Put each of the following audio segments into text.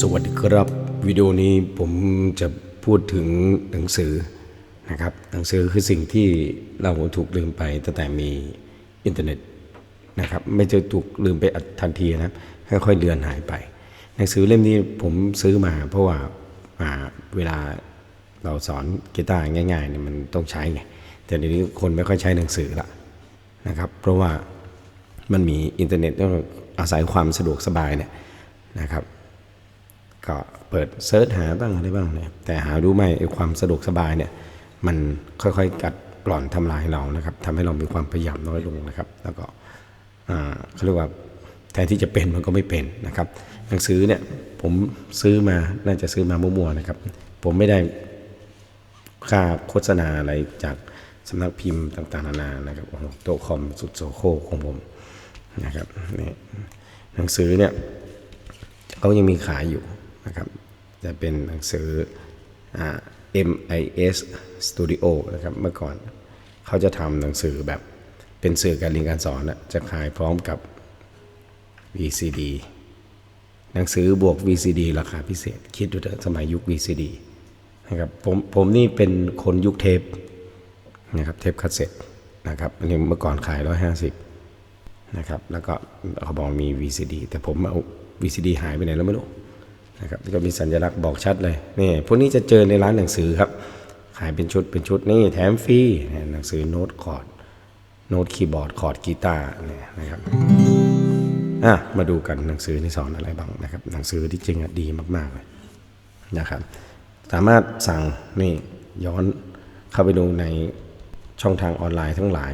สวัสดีครับวิดีโอนี้ผมจะพูดถึงหนังสือนะครับหนังสือคือสิ่งที่เราถูกลืมไปตั้งแต่มีอินเทอร์เน็ตนะครับไม่จะถูกลืมไปทันทีนะครับค่อยๆเลือนหายไป หนังสือเล่มนี้ผมซื้อมา เพราะว่าอ่าเวลาเราสอนกีตาร์ง่ายๆเนี่ยมันต้องใช้ไงแต่เดี๋ยวนี้คนไม่ค่อยใช้หนังสือละนะครับเพราะว่ามันมีอินเทอร์เน็ตต้องอาศัยความสะดวกสบายเนี่ยนะครับ ก็เปิดเซิร์ชหาบ้างอะไรบ้างเนี่ยแต่หารู้ไหมไอ้ความสะดวกสบายเนี่ยมันค่อยๆกัดกร่อนทำลายเรานะครับทำให้เรามีความพยายามน้อยลงนะครับ แล้วก็เขาเรียกว่าแทนที่จะเป็นมันก็ไม่เป็นนะครับ หนังสือเนี่ยผมซื้อมาน่าจะซื้อมามั่วๆนะครับ ผมไม่ได้ค่าโฆษณาอะไรจากสำนักพิมพ์ต่างๆนานานะครับโอ้โหโตะคอมสุดโซโคของผมนะครับนี่หนังสือเนี่ยเขายังมีขายอยู่ นะครับจะเป็นหนังสืออ MIS Studio นะครับเมื่อก่อนเขาจะทำหนังสือแบบเป็นสื่อการเรียนการสอนนะจะขายพร้อมกับ VCD หนังสือบวก VCD ราคาพิเศษ คิดดูเถอะสมัยยุค VCD นะครับผมผมนี่เป็นคนยุคเทปนะครับเทปคาสเซ็ตนะครับอันนี้เมื่อก่อนขาย 150นะครับแล้วก็เขาบอกมี VCD แต่ผมเอา VCD หายไปไหนแล้วไม่รู้ นะครับก็มีสัญลักษณ์บอกชัดเลยนี่พวกนี้จะเจอในร้านหนังสือครับ ขายเป็นชุดเป็นชุดนี่แถมฟรีหนังสือโน้ตคอร์ดโน้ตคีย์บอร์ดคอร์ดกีตาร์เนี่ยนะครับอะมาดูกันหนังสือนี่สอนอะไรบ้างนะครับ หนังสือที่จริงอะดีมากๆเลยนะครับ สามารถสั่งนี่ย้อนเข้าไปดูในช่องทางออนไลน์ทั้งหลาย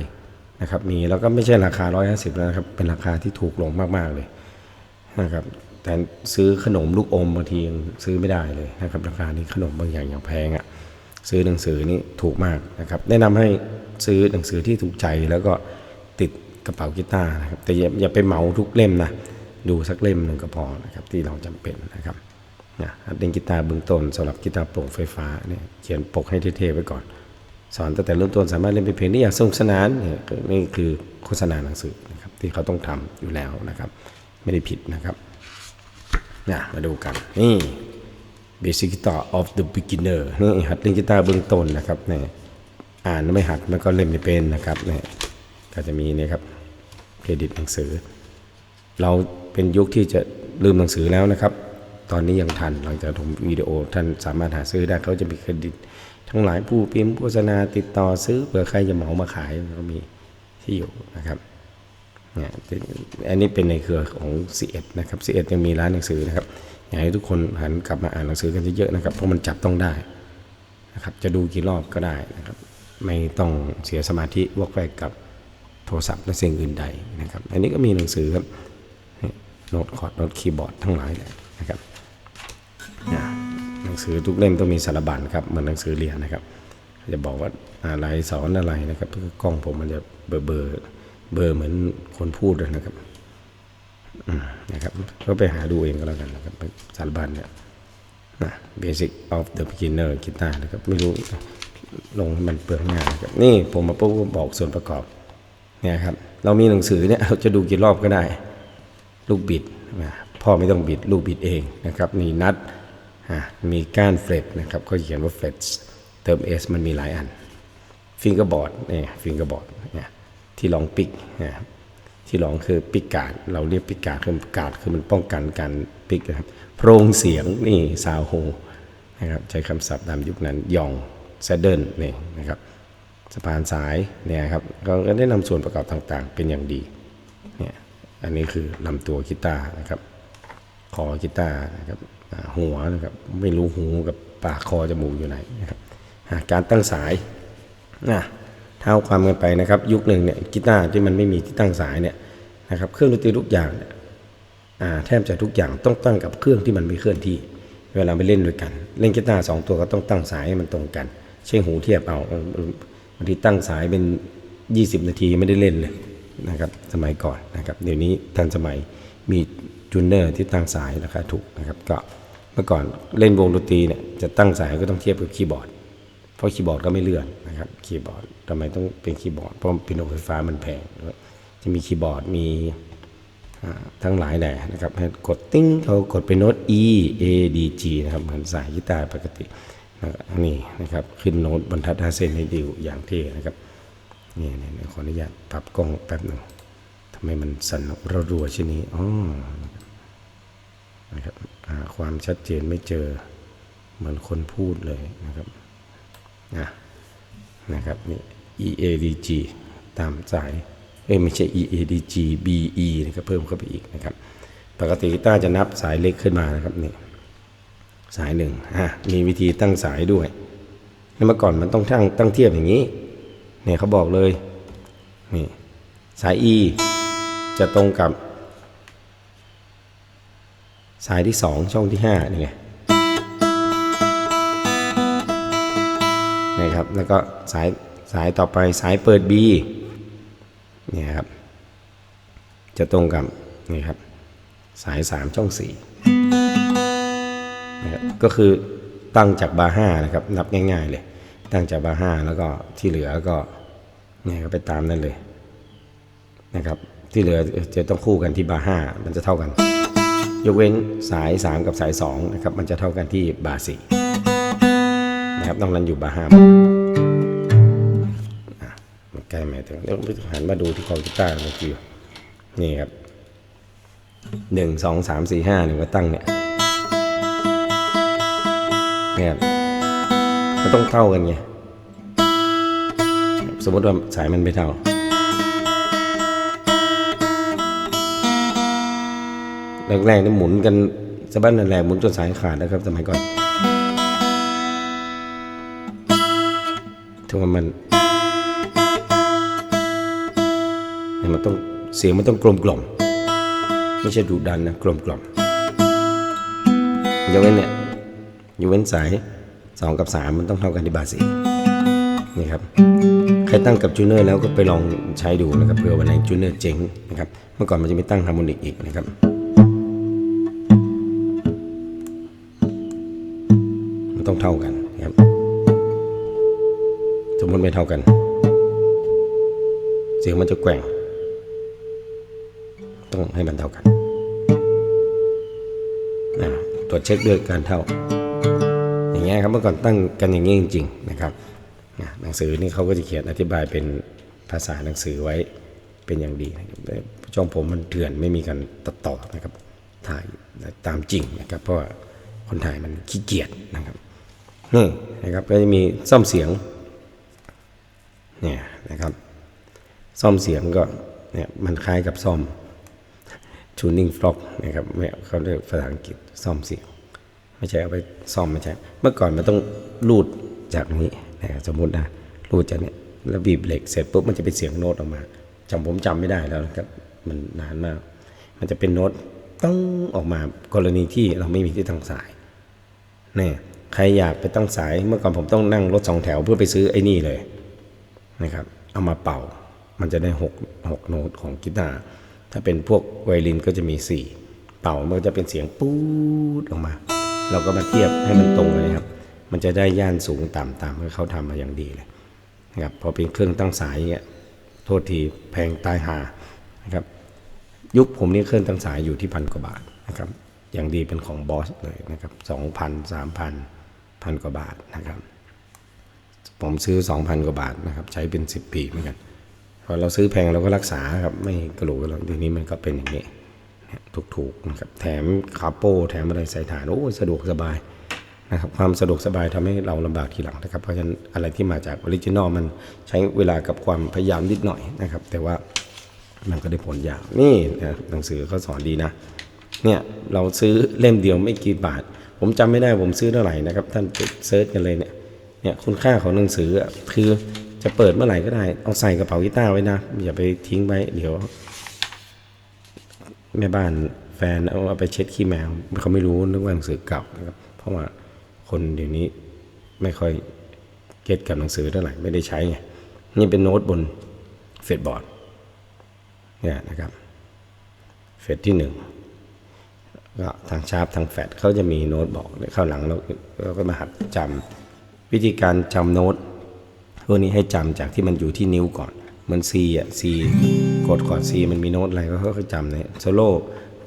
นะครับมีแล้วก็ไม่ใช่ราคา 150แล้วนะครับเป็นราคาที่ถูกลงมากๆเลย นะครับแต่ซื้อขนมลูกอมบางทียังซื้อไม่ได้เลยนะครับราคานี้ขนมบางอย่างอย่างแพงอะ่ะซื้อหนังสือนี่ถูกมากนะครับแนะนำให้ซื้อหนังสือที่ถูกใจแล้วก็ติดกระเป๋ากีตาร์นะครับแต่อย่าอย่าไปเหมาทุกเล่มนะดูสักเล่มหนึ่งก็พอนะครับที่เราจำเป็นนะครับนะหัดเล่นกีตาร์เบื้องต้นสำหรับกีตาร์โปร่งไฟฟ้าเนี่ยเขียนปกให้เท่ๆไว้ก่อน สอนตั้งแต่เริ่มต้นสามารถเล่นเป็นเพลงที่อยากสนุกสนานเนี่ยนี่คือโฆษณาหนังสือนะครับที่เขาต้องทำอยู่แล้วนะครับ ไม่ได้ผิดนะครับนะมาดูกัน นี่ Basic Guitar of the Beginner นี่หัดเล่นกีตาร์เบื้องต้นนะครับนี่อ่านไม่หัดมันก็เล่นไม่เป็นนะครับนี่ก็จะมีนี่ครับเครดิตหนังสือ เราเป็นยุคที่จะลืมหนังสือแล้วนะครับ ตอนนี้ยังทันหลังจากทำวิดีโอท่านสามารถหาซื้อได้เขาจะมีเครดิต ทั้งหลายผู้พิมพ์โฆษณาติดต่อซื้อเผื่อใครจะเหมามาขายก็มีที่อยู่นะครับ เนี่ยอันนี้เป็นในเครือของ C1 นะครับ C1 ยังมีร้านหนังสือนะครับอยากให้ทุกคนหันกลับมาอ่านหนังสือกันเยอะๆนะครับเพราะมันจับต้องได้นะครับจะดูกี่รอบก็ได้นะครับไม่ต้องเสียสมาธิวอกแวกกับโทรศัพท์และสิ่งอื่นใดนะครับ อันนี้ก็มีหนังสือครับโน้ตคอร์ดโน้ตคีย์บอร์ดทั้งหลายเลยนะครับหนังสือทุกเล่มต้องมีสารบัญครับเหมือนหนังสือเรียนนะครับ จะบอกว่าอะไรสอนอะไรนะครับกล้องผมมันจะเบอร์เบอร์ เบอร์เหมือนคนพูดเลยนะครับนะครับ ก็ไปหาดูเองก็แล้วกันนะครับสารบัญเนี่ยนะ basic of the beginner กีตาร์นะครับ ไม่รู้ลงให้มันเปลืองงานนะครับ นี่ผมมาปุ๊บบอกส่วนประกอบ เนี่ยครับ เรามีหนังสือเนี่ยเราจะดูกี่รอบก็ได้ ลูกบิดนะพ่อไม่ต้องบิด ลูกบิดเองนะครับนี่นัดมีก้านเฟลดนะครับ ก็เขียนว่าเฟลดเติม S มันมีหลายอัน ฟิงเกอร์บอร์ดเนี่ยฟิงเกอร์บอร์ด ที่รองปิกนะครับที่รองคือปิกกาดเราเรียกปิกกาดคือกาดคือมันป้องกันการปิกนะครับโพรงเสียงนี่ซาวโฮนะครับใช้คำศัพท์ตามยุคนั้นยองแซเดิลนี่นะครับสะพานสายเนี่ยครับก็ได้นำส่วนประกอบต่างๆ เป็นอย่างดีเนี่ยอันนี้คือลำตัวกีตาร์นะครับคอกีตาร์นะครับหัวนะครับไม่รู้หูกับปากคอจมูกอยู่ไหนนะครับการตั้งสายนะ เท่าความกันไปนะครับ ยุคหนึ่งเนี่ยกีตาร์ที่มันไม่มีที่ตั้งสายเนี่ยนะครับเครื่องดนตรีทุกอย่างเนี่ยแทบจะทุกอย่างต้องตั้งกับเครื่องที่มันไม่เคลื่อนที่ เวลาไปเล่นด้วยกัน เล่นกีตาร์สองตัวก็ต้องตั้งสายให้มันตรงกัน ใช้หูเทียบเอาบางทีตั้งสายเป็น 20 นาทีไม่ได้เล่นเลยนะครับสมัยก่อนนะครับเดี๋ยวนี้ทันสมัยมีจูเนอร์ที่ตั้งสายราคาถูกนะครับก็เมื่อก่อนเล่นวงดนตรีเนี่ยจะตั้งสายก็ต้องเทียบกับคีย์บอร์ด เพราะคีย์บอร์ดก็ไม่เลื่อนนะครับคีย์บอร์ดทำไมต้องเป็นคีย์บอร์ดเพราะเป็นโนไฟฟ้ามันแพงจะมีคีย์บอร์ดมีทั้งหลายแหล่นะครับให้กดติ้งเขากดเป็นโน้ต E A D G นะครับเหมือนสายกีตาร์ปกตินะน,นี่นะครับขึ้นโน้ตบรรทัดห้าเส้นให้ดูอย่างเท่นะครับนี่นี่นขออนุญาตปรับกล้องแป๊บหนึ่งทำไมมันสั่นรัวๆเช่นนี้อ๋อนะครับความชัดเจนไม่เจอเหมือนคนพูดเลยนะครับ นะนะครับนี่ E A D G ตามสายเอ้ไม่ใช่ E A D G B E นะครับเพิ่มเข้าไปอีกนะครับ ปกติกีตาร์จะนับสายเล็กขึ้นมานะครับนี่สายหนึ่งฮะมีวิธีตั้งสายด้วยแล้วเมื่อก่อนมันต้องตั้งตั้งเทียบอย่างนี้เนี่ยเขาบอกเลยนี่สาย E จะตรงกับ สายที่สองช่องที่ห้านี่ไง นะครับ แล้วก็สายสายต่อไปสายเปิด B เนี่ยครับ จะตรงกับนี่ครับ สาย 3 ช่อง4นะครับก็คือตั้งจากบาร์ห้านะครับ นับง่าย ๆ เลย ตั้งจากบาร์ห้าแล้วก็ที่เหลือก็เนี่ยก็ไปตามนั่นเลยนะครับที่เหลือจะต้องคู่กันที่บาร์ห้ามันจะเท่ากัน ยกเว้นสาย 3 กับสาย2นะครับมันจะเท่ากันที่บาร์สี่ นะครับต้องนั้นอยู่บาร์ห้ามันใกล้ไหมถึงแล้วหันมาดูที่คอมพิวเตอร์เมื่อกี้นี่ครับหนึ่งสองสามสี่ห้าหนึ่งก็ตั้งเนี่ยเนี่ยครับมันต้องเท่ากันไงสมมติว่าสายมันไม่เท่าแรกๆนี่หมุนกันสะบั้นแรงหมุนจนสายขาดนะครับสมัยก่อน ถึงว่ามันมันต้องเสียงมันต้องกลมกล่อม ไม่ใช่ดุดันนะกลมกล่อมยกเว้นเนี่ยยกเว้นสายสองกับสามมันต้องเท่ากันที่บาสีนี่ครับใครตั้งกับจูเนอร์แล้วก็ไปลองใช้ดูนะครับเผื่อวันไหนจูเนอร์เจ๋งนะครับเมื่อก่อนมันจะมีตั้งฮาร์โมนิกอีกนะครับมันต้องเท่ากันนะครับ สมมติไม่เท่ากัน เสียงมันจะแกว่ง ต้องให้มันเท่ากันนะตรวจเช็คด้วยการเท่า อย่างเงี้ยครับเมื่อก่อนตั้งกันอย่างนี้จริง ๆ นะครับนะหนังสือนี่เขาก็จะเขียนอธิบายเป็นภาษาหนังสือไว้เป็นอย่างดีนะครับช่องผมมันเถื่อนไม่มีการตัดต่อนะครับ ถ่ายตามจริงนะครับ เพราะว่าคนถ่ายมันขี้เกียจนะครับนี่นะครับก็จะมีซ่อมเสียง เนี่ยนะครับ ซ่อมเสียงก็เนี่ยมันคล้ายกับซ่อม tuning fork นะครับไม่เขาเรียกภาษาอังกฤษซ่อมเสียง ไม่ใช่เอาไปซ่อมไม่ใช่ เมื่อก่อนมันต้องรูดจากนี้นะครับสมมตินะรูดจากนี้แล้วบีบเหล็กเสร็จปุ๊บมันจะเป็นเสียงโน้ตออกมาจำผมจำไม่ได้แล้วนะครับมันนานมาก มันจะเป็นโน้ตต้องออกมากรณีที่เราไม่มีที่ตั้งสายเนี่ยใครอยากไปตั้งสายเมื่อก่อนผมต้องนั่งรถสองแถวเพื่อไปซื้อไอ้นี่เลย นะครับเอามาเป่ามันจะได้หกหกโน้ตของกีตาร์ถ้าเป็นพวกไวลินก็จะมีสี่เป่ามันจะเป็นเสียงปู๊ดออกมา เราก็มาเทียบให้มันตรงเลยครับ มันจะได้ย่านสูงต่ำตามที่เขาทำมาอย่างดีเลยนะครับพอเป็นเครื่องตั้งสายย่างเงี้ยโทษทีแพงตายหานะครับยุคผมนี่เครื่องตั้งสายอยู่ที่พันกว่าบาทนะครับอย่างดีเป็นของบอสเลยนะครับสองพันสามพันพันกว่าบาทนะครับ ผมซื้อ 2,000 กว่าบาทนะครับ ใช้เป็น 10 ปีเหมือนกันพอเราซื้อแพงเราก็รักษาครับ ไม่กระโหลกกระโหลกทีนี้มันก็เป็นอย่างนี้ถูกๆนะครับ แถมคาโปแถมอะไรใส่ฐานโอ้สะดวกสบายนะครับความสะดวกสบายทำให้เราลำบากทีหลังนะครับ เพราะฉะนั้นอะไรที่มาจากออริจินอลมันใช้เวลากับความพยายามนิดหน่อยนะครับ แต่ว่ามันก็ได้ผลยาวนี่นะหนังสือเขาสอนดีนะ เนี่ยเราซื้อเล่มเดียวไม่กี่บาท ผมจำไม่ได้ผมซื้อเท่าไหร่นะครับ ท่านไปเซิร์ชกันเลยเนี่ย เนี่ยคุณค่าของหนังสือคือจะเปิดเมื่อไหร่ก็ได้ เอาใส่กระเป๋ากีตาร์ไว้นะ อย่าไปทิ้งไว้ เดี๋ยว แม่บ้านแฟนเอาเอาไปเช็ดขี้แมวเขาไม่รู้นึกว่าหนังสือเก่านะครับเพราะว่าคนเดี๋ยวนี้ไม่ค่อยเก็ตกับหนังสือเท่าไหร่ไม่ได้ใช้ไงนี่เป็นโน้ตบนเฟดบอร์ดเนี่ยนะครับเฟดที่หนึ่งก็ทางชาร์ปทางแฟดเขาจะมีโน้ตบอกเข้าหลังเราเราก็มาหัดจำ วิธีการจำโน้ตพวกนี้ให้จำจากที่มันอยู่ที่นิ้วก่อน เหมัน C อะ C กดคอร์ด C มันมีโน้ตอะไรก็ค่อยๆจำเนี่ยโซโล่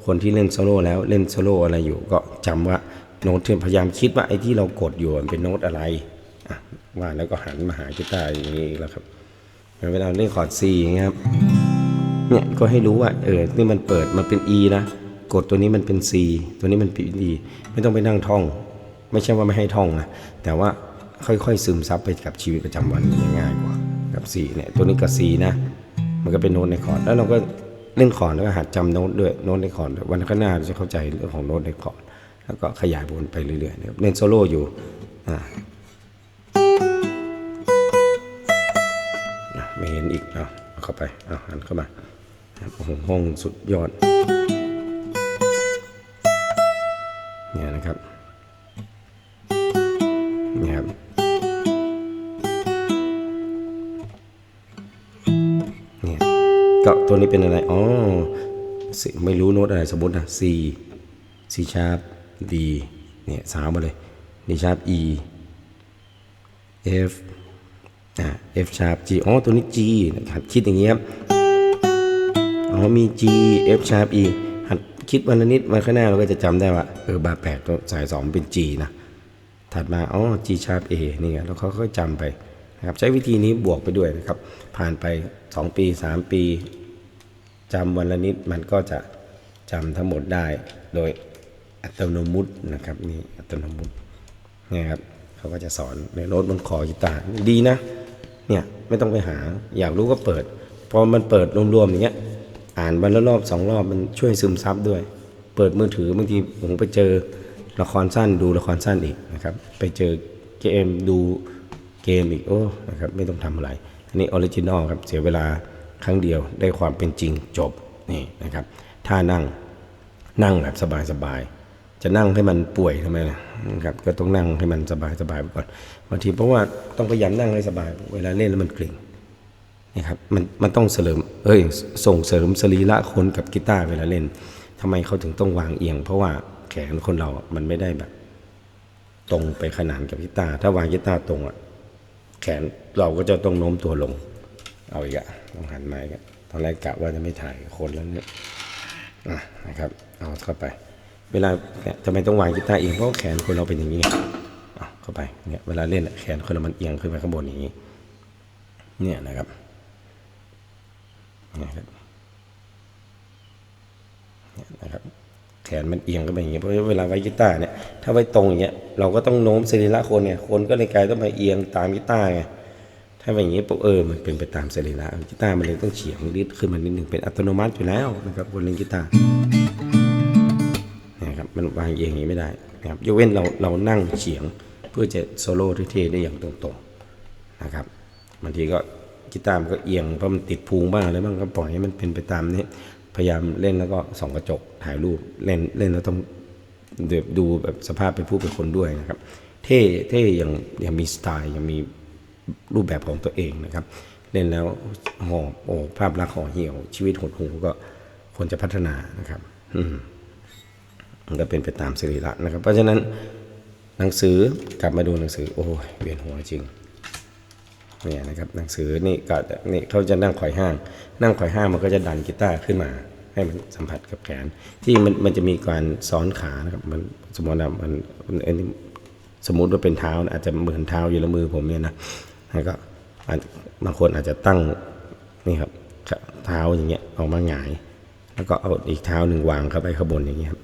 คนที่เล่นโซโล่แล้วเล่นโซโล่อะไรอยู่ก็จำว่าโน้ตที่พยายามคิดว่าไอ้ที่เรากดอยู่มันเป็นโน้ตอะไรอะว่าแล้วก็หันมาหากีตาร์อย่างนี้แล้วครับเวลาเล่นคอร์ด C อย่างเงี้ยครับเนี่ยก็ให้รู้ว่าเออนี่มันเปิดมันเป็น E นะกดตัวนี้มันเป็น C ตัวนี้มันเป็น E ไม่ต้องไปนั่งท่อง ไม่ใช่ว่าไม่ให้ท่องนะแต่ว่า ค่อยๆ ซึมซับไปกับชีวิตประจำวันง่ายกว่า กับ C เนี่ยตัวนี้กับ C นะ มันก็เป็นโน้ตในคอร์ดแล้วเราก็เล่นคอร์ดแล้วก็หัดจำโน้ตด้วยโน้ตในคอร์ดวันข้างหน้าเราจะเข้าใจเรื่องของโน้ตในคอร์ดแล้วก็ขยายวนไปเรื่อยๆนะครับเล่นโซโล่อยู่อ่าอะไม่เห็นอีกเอาเอาเข้าไปเอาหันเข้ามาโอ้โหห้องสุดยอดเนี่ยนะครับ ตัวนี้เป็นอะไร อ๋อ ไม่รู้โน้ตอะไรสมมตินะ C C sharp D เนี่ยสามมาเลย D sharp E F อ่า F sharp G อ๋อ ตัวนี้ G นะครับคิดอย่างเงี้ยครับ อ๋อ มี G F sharp E หัดคิดวันละนิดวันข้างหน้าเราก็จะจำได้ว่า เออบาแปลกตัวสายสองเป็น G นะ ถัดมา อ๋อ G sharp A นี่ไงเราค่อยๆจำไปนะครับใช้วิธีนี้บวกไปด้วยนะครับ ผ่านไป 2 ปี 3 ปี จำวันละนิดมันก็จะจำทั้งหมดได้โดยอัตโนมัตินะครับนี่อัตโนมัตินี่ครับเขาก็จะสอนในโน้ตบนคอกีตาร์ดีนะเนี่ยไม่ต้องไปหาอยากรู้ก็เปิดพอมันเปิดรวมๆอย่างเงี้ยอ่านวันละรอบสองรอบมันช่วยซึมซับด้วย เปิดมือถือบางทีผมไปเจอละครสั้นดูละครสั้นอีกนะครับไปเจอเกมดูเกมอีกโอ้นะครับไม่ต้องทำอะไรอันนี้ออริจินอลครับเสียเวลา ครั้งเดียวได้ความเป็นจริงจบนี่นะครับถ้านั่งนั่งแบบสบายๆจะนั่งให้มันป่วยทำไมนะครับ ก็ต้องนั่งให้มันสบายๆไปก่อนบางทีเพราะว่าต้องพยายามนั่งให้สบาย เวลาเล่นแล้วมันเกร็งนะครับมันมันต้องเสริมเอ้ยส่งเสริมสรีระคนกับกีตาร์เวลาเล่นทำไมเขาถึงต้องวางเอียง เพราะว่าแขนคนเรา มันไม่ได้แบบ ตรงไปขนานกับกีตาร์ถ้าวางกีตาร์ตรงอะแขนเราก็จะต้องโน้มตัวลง เอาอีกอะต้องหันไม้กันตอนแรกกะว่าจะไม่ถ่ายคนแล้วเนี่ยะนะครับ เอาเข้าไป เวลาเนี่ยทำไมต้องวางกีตาร์เอียงเพราะแขนคนเราเป็นอย่างนี้เอาเข้าไปเนี่ยเวลาเล่นแขนคนเรามันเอียงขึ้นไปข้างบนอย่างนี้ เนี่ยนะครับนะครับเนี่ยนะครับแขนมันเอียงก็ไปอย่างเงี้เพราะเวลาไว้กีตาร์เนี่ยถ้าไว้ตรงอย่างเงี้ยเราก็ต้องโน้มสรีระคนเนี่ยคนก็เลยกลายต้องมาเอียงตามกีตาร์ไง ถ้าเป็นอย่างงี้ปุ๊บเออมันเป็นไปตามสรีระกีตาร์มันเลยต้องเฉียงนิดขึ้นมานิดหนึ่งเป็นอัตโนมัติอยู่แล้วนะครับคนเล่นกีตาร์นะครับมันวางเอียงอย่างนี้ไม่ได้นะครับยกเว้นเราเรานั่งเฉียงเพื่อจะโซโล่เท่ๆได้อย่างตรงๆนะครับบางทีก็กีตาร์มันก็เอียงเพราะมันติดพุงบ้างอะไรบ้างก็ปล่อยให้มันเป็นไปตามนี้พยายามเล่นแล้วก็ส่องกระจกถ่ายรูปเล่นเล่นแล้วต้องเดี๋ยวดูแบบสภาพเป็นผู้เป็นคนด้วยนะครับ เท่เท่ยังยังมีสไตล์ยังมี รูปแบบของตัวเองนะครับ เล่นแล้วห่อโอ้ภาพลักษณ์ห่อเหี่ยว ชีวิตหดหูก็ควรจะพัฒนานะครับ อืมันก็เป็นไปตามสรีระนะครับ เพราะฉะนั้นหนังสือกลับมาดูหนังสือ โอ้ยเวียนหัวจริงเนี่ยนะครับหนังสือนี่ก็นี่เขาจะนั่งไขว่ห้าง นั่งไขว่ห้างมันก็จะดันกีตาร์ขึ้นมา ให้มันสัมผัสกับแขน ที่มันมันจะมีการซ้อนขานะครับมันสมมติว่ามันอันนี้สมมติว่าเป็นเท้านะอาจจะเหมือนเท้าอยู่ละมือผมเนี่ยนะ แล้วก็บางคนอาจจะตั้งนี่ครับเท้าอย่างเงี้ยออกมาหงาย แล้วก็เอาอีกเท้าหนึ่งวางเข้าไปข้างบนอย่างเงี้ยครับ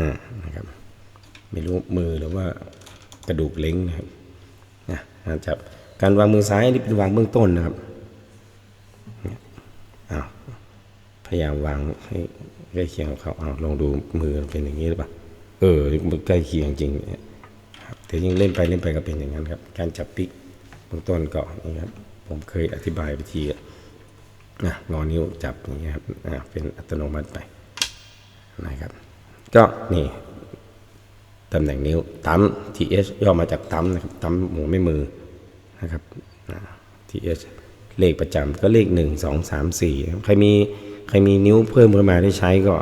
อ่านะครับ ไม่รู้มือหรือว่ากระดูกเล้งนะครับนะอาจจะการวางมือซ้ายนี่เป็นวางเบื้องต้นนะครับเนี่ยอ้าวพยายามวางให้ใกล้เคียงกับเขาเอาลองดูมือเป็นอย่างนี้หรือเปล่าเออใกล้เคียงจริงเนี่ยครับแต่ยิ่งเล่นไปเล่นไปก็เป็นอย่างนั้นครับ การจับปิก เบื้องต้นก็นี่ครับผมเคยอธิบายไปทีนะงอนิ้วจับอย่างเงี้ยครับเป็นอัตโนมัติไปนะครับ ก็นี่ตำแหน่งนิ้วตั้ม th ย่อมาจากตั้มนะครับตั้มหมูไม่มือนะครับ th เลขประจำก็เลขหนึ่งสองสามสี่ใครมีใครมีนิ้วเพิ่มขึ้นมาได้ใช้ก็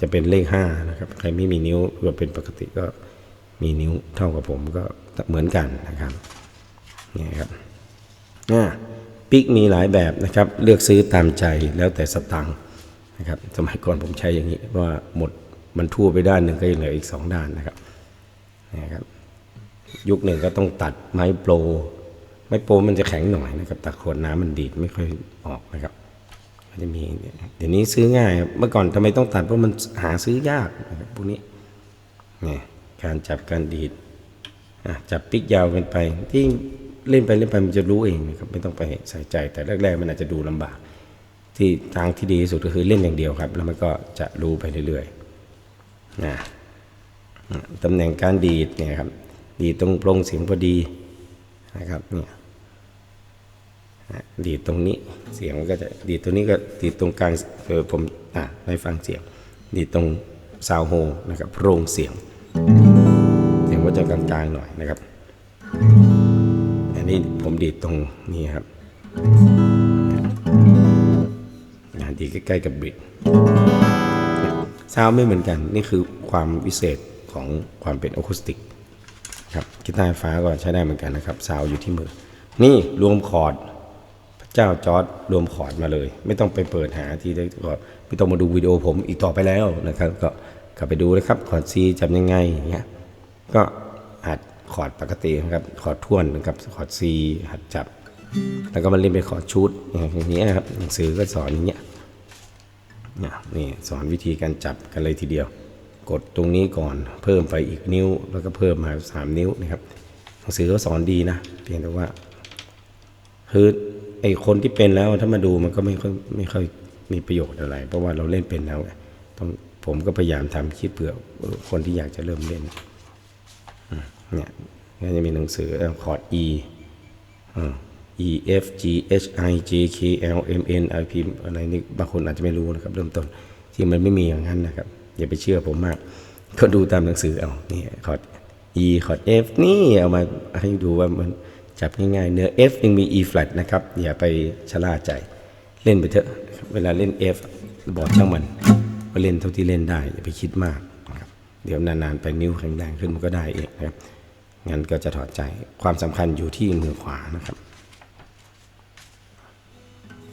จะเป็นเลขห้านะครับ ใครไม่มีนิ้วก็เป็นปกติก็มีนิ้วเท่ากับผมก็เหมือนกันนะครับ นี่ครับอ่ปิกมีหลายแบบนะครับ เลือกซื้อตามใจแล้วแต่สตังค์นะครับ สมัยก่อนผมใช้อย่างนี้ว่าหมดมันทั่วไปด้านหนึ่งก็ยังเหลืออีกสองด้านนะครับนะครับ ยุคหนึ่งก็ต้องตัดไม้โปรไม้โปรมันจะแข็งหน่อยนะครับตัดขวดน้ำมันดีดไม่ค่อยออกนะครับก็จะมีเดี๋ยวนี้ซื้อง่ายเมื่อก่อนทำไมต้องตัดเพราะมันหาซื้อยากนะครับพวกนี้นี่การจับการดีดจับปิกยาวกันไปที่ เล่นไปเล่นไปมันจะรู้เองครับไม่ต้องไปใส่ใจ แต่แรกๆมันอาจจะดูลำบาก ที่ทางที่ดีที่สุดก็คือเล่นอย่างเดียวครับ แล้วมันก็จะรู้ไปเรื่อยๆนะตำแหน่งการดีดเนี่ยครับดีดตรงโปร่งเสียงพอดีนะครับเนี่ยดีดตรงนี้เสียงมันก็จะดีดตรงนี้ก็ดีดตรงกลางเออผมอะได้ฟังเสียง ดีดตรงซาวโฮนะครับโปร่งเสียง เสียงก็จะกลางๆหน่อยนะครับ นนี้ผมดีดตรงนี้ครับดีใกล้ๆกับบิดซาวไม่เหมือนกัน นี่คือความวิเศษของความเป็นอะคูสติกครับกีตาร์ฟ้าก็ใช้ได้เหมือนกันนะครับซาวอยู่ที่มือ นี่รวมคอร์ดพระเจ้าจอร์ดรวมคอร์ดมาเลย ไม่ต้องไปเปิดหาที่ได้ก็ไม่ต้องมาดูวิดีโอผมอีกต่อไปแล้วนะครับ ก็กลับไปดูนะครับคอร์ดซีจำยังไงเงี้ยก็หัด คอร์ดปกตินะครับคอร์ดท่วนนะครับคอร์ดซีหัดจับ แล้วก็มาเล่นเป็นคอร์ดชุดอย่างเงี้ยครับหนังสือก็สอนอย่างเงี้ยนี่สอนวิธีการจับกันเลยทีเดียว กดตรงนี้ก่อนเพิ่มไปอีกนิ้ว แล้วก็เพิ่มมา3นิ้วนะครับหนังสือก็สอนดีนะเพียงแต่ว่าคือไอคนที่เป็นแล้วถ้ามาดูมันก็ไม่ค่อยไม่ค่อยมีประโยชน์อะไร เพราะว่าเราเล่นเป็นแล้วต้องผมก็พยายามทำคิดเผื่อคนที่อยากจะเริ่มเล่นอ เนี่ยก็จะมีหนังสือคอร์ด E อ่า E F G H I J K L M N I P อะไรนี่บางคนอาจจะไม่รู้นะครับเริ่มต้นที่มันไม่มีอย่างนั้นนะครับ อย่าไปเชื่อผมมาก ก็ดูตามหนังสือเอานี่คอร์ด E คอร์ด F นี่เอามาให้ดูว่ามันจับง่ายๆเนื้อ F ยังมี E flat นะครับ อย่าไปชะล่าใจ เล่นไปเถอะ เวลาเล่น F บอกช่างมันก็เล่นเท่าที่เล่นได้ อย่าไปคิดมากนะครับเดี๋ยวนานๆไปนิ้วแข็งแรงขึ้นมันก็ได้เองนะครับ งั้นก็จะถอดใจความสำคัญอยู่ที่มือขวานะครับ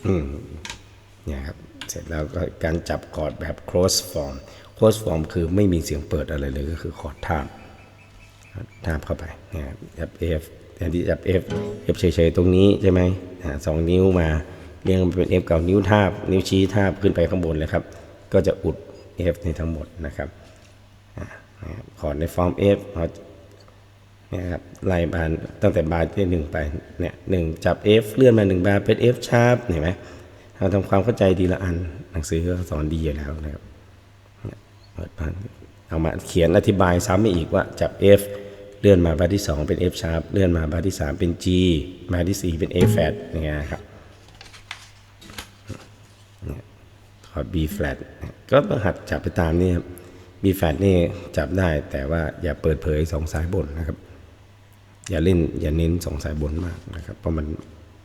อืมเนี่ยครับ เสร็จแล้วก็การจับคอร์ดแบบ close form close form คือไม่มีเสียงเปิดอะไรเลยก็คือคอร์ดทาบทาบเข้าไปเนี่ยครับจับ F แทนที่จับ F F เฉยๆตรงนี้ใช่ไหมอ่าสองนิ้วมาเรียงเป็น F เก่านิ้วทาบ นิ้วชี้ทาบขึ้นไปข้างบนเลยครับ ก็จะอุด F ในทั้งหมดนะครับอ่าคอร์ดในฟอร์ม F เรา นี่ยครับไล่บาตั้งแต่บาร์ที่หนึ่งไปเนี่ยหนึ่งจับ F เลื่อนมาหนึ่งบาร์เป็น F sharp เห็นไหมเราทำความเข้าใจทีละอันหนังสือก็สอนดีอยู่แล้วนะครับเอามาเขียนอธิบายซ้ำอีกว่าจับ F เลื่อนมาบาร์ที่ 2 เป็น F sharp เลื่อนมาบาร์ที่ 3 เป็น G บาร์ที่ 4 เป็น A flat อย่างเงี้ยครับคอร์ด B flat ก็ต้องหัดจับไปตามนี่ครับ B flat นี่จับได้แต่ว่าอย่าเปิดเผยสองสายบนนะครับ อย่าเล่นอย่าเน้นสองสายบนมากนะครับ เพราะมัน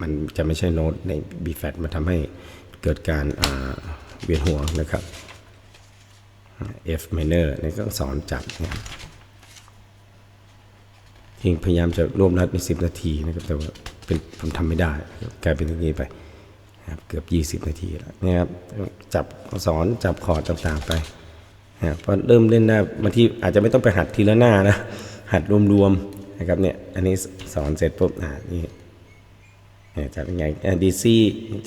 มันจะไม่ใช่โน้ตใน B flat มันทำให้เกิดการาเวียนหัวนะครับ F minor นี่ก็สอนจับเนี่ยจริงพยายามจะรวบรัดใน 10 นาทีนะครับ แต่ว่าเป็นผมทำไม่ได้ กลายเป็นอย่างนี้ไปนะครับเกือบ 20 นาทีแล้วนะครับจับสอนจับคอร์ดต่างๆไปนะพอเริ่มเล่นได้บางทีอาจจะไม่ต้องไปหัดทีละหน้านะ หัดรวมๆ นะครับเนี่ยอันนี้สอนเสร็จปุ๊บอ่านี่จับยังไงดีซี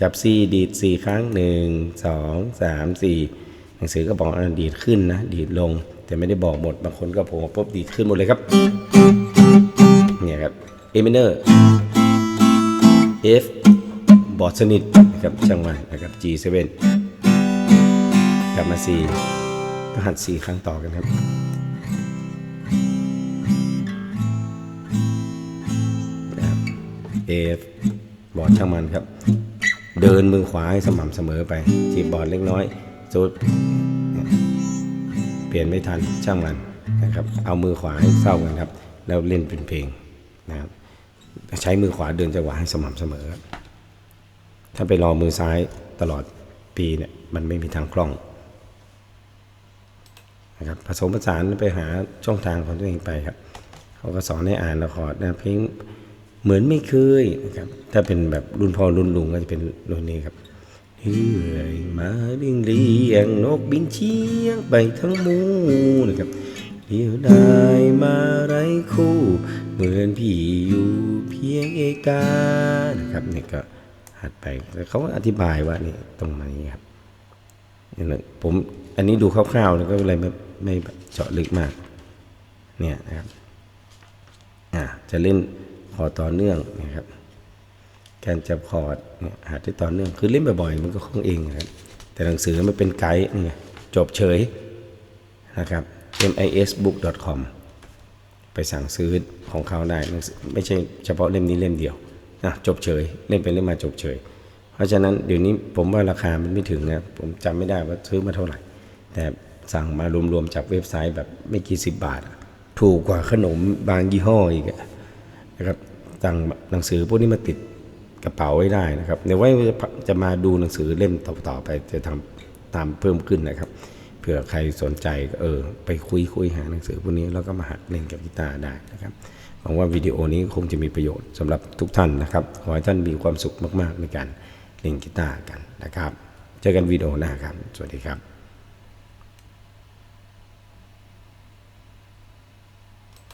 จับซีดีดสี่ครั้งหนึ่งสองสามสี่หนังสือก็บอกว่าดีดขึ้นนะดีดลง แต่ไม่ได้บอกหมดบางคนก็โผล่มปุ๊บดีดขึ้นหมดเลยครับเนี่ยครับ A minor F บอดสนิทนะครับช่างมันนะครับ G7 กลับมา C ก็หัด 4 ครั้งต่อกันครับ F บอร์ดช่างมันครับ เดินมือขวาให้สม่ำเสมอไปจีบบอร์ดเล็กน้อยสุดเปลี่ยนไม่ทันช่างมันนะครับ เอามือขวาให้เศร้ากันครับ แล้วเล่นเป็นเพลงนะครับใช้มือขวาเดินจังหวะให้สม่ำเสมอ ถ้าไปรอมือซ้ายตลอดปีเนี่ยมันไม่มีทางคล่องนะครับผสมผสานไปหาช่องทางของตัวเองไปครับ เขาก็สอนให้อ่านละครนะเพลง เหมือนไม่เคยนะครับ ถ้าเป็นแบบรุ่นพ่อรุ่นลุงก็จะเป็นรุ่นนี้ครับเฮ้ยมาเรียงเรียงนกบินเชียงไปทั้งหมูนะครับเดียวได้มาไรคู่ เหมือนพี่อยู่เพียงเอกานะครับนี่ก็หัดไปแล้วเขาอธิบายว่านี่ตรงนี้ครับนี่แหละผมอันนี้ดูคร่าวๆแล้วก็เลยไม่ไม่เจาะลึกมาก เนี่ยนะครับอ่าจะเล่น อต่อเนื่องนะครับการจับคอร์ดเนี่ยหาได้ต่อเนื่องคือเล่นบ่อยๆมันก็คงเองนะครับแต่หนังสือมันเป็นไกด์นี่ไงจบเฉยนะครับ misbook.com ไปสั่งซื้อของเขาได้หนังสือไม่ใช่เฉพาะเล่มนี้เล่มเดียวนะจบเฉยเล่นไปเล่นมาจบเฉย เพราะฉะนั้นเดี๋ยวนี้ผมว่าราคามันไม่ถึงนะผมจำไม่ได้ว่าซื้อมาเท่าไหร่ แต่สั่งมารวมๆจากเว็บไซต์แบบไม่กี่สิบบาท ถูกกว่าขนมบางยี่ห้ออีกนะครับ สั่งหนังสือพวกนี้มาติดกระเป๋าไว้ได้นะครับเดี๋ยวไว้จะมาดูหนังสือเล่มต่อๆไปจะทำตามเพิ่มขึ้นนะครับเผื่อใครสนใจเออ ไปคุยคุยหาหนังสือพวกนี้แล้วก็มาหัดเล่นกับกีตาร์ได้นะครับหวังว่าวิดีโอนี้คงจะมีประโยชน์สำหรับทุกท่านนะครับขอให้ท่านมีความสุขมากๆในการเล่นกีตาร์กันนะครับ เจอกันวิดีโอหน้าครับ สวัสดีครับ